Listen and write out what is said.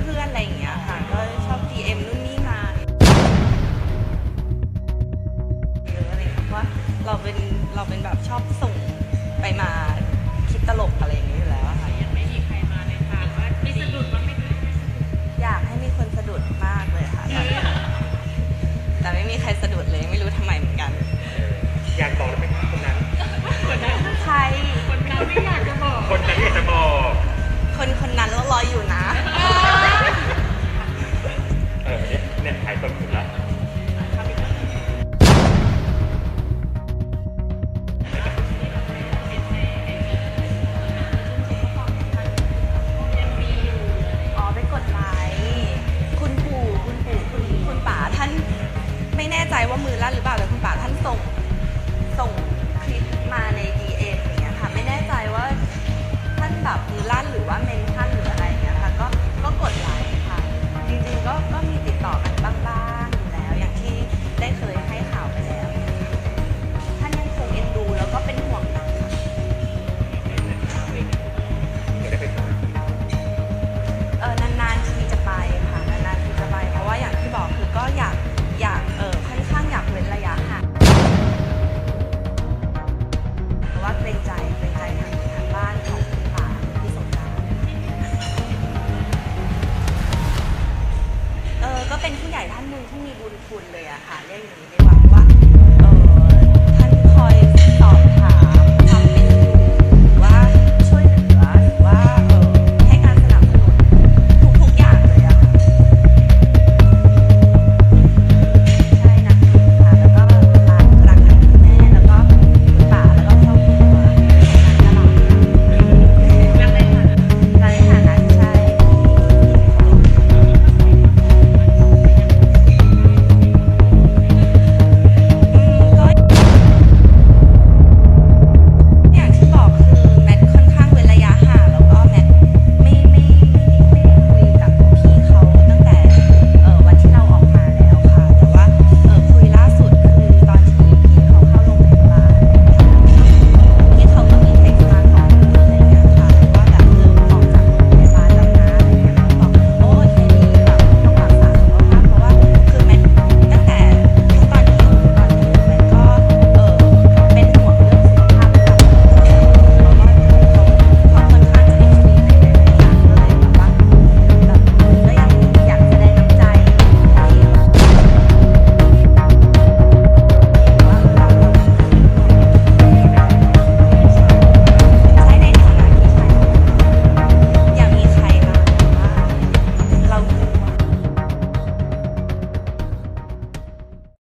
เพื่อนๆอะไรอย่างเงี้ยค่ะ ก็ชอบ DM นู่นนี่มาเยอะอะไรเงี้ยเพราะว่าเราเป็นเราเป็นแบบชอบส่งไปมา ใจว่ามือลั่นหรือเปล่าแต่คุณป่าท่านส่งส่งคลิปมาใน ญ่ท่านหนึ่งที่มีบุญคุณเลยอะค่ะเรื่างนี้ดีกว่าว่า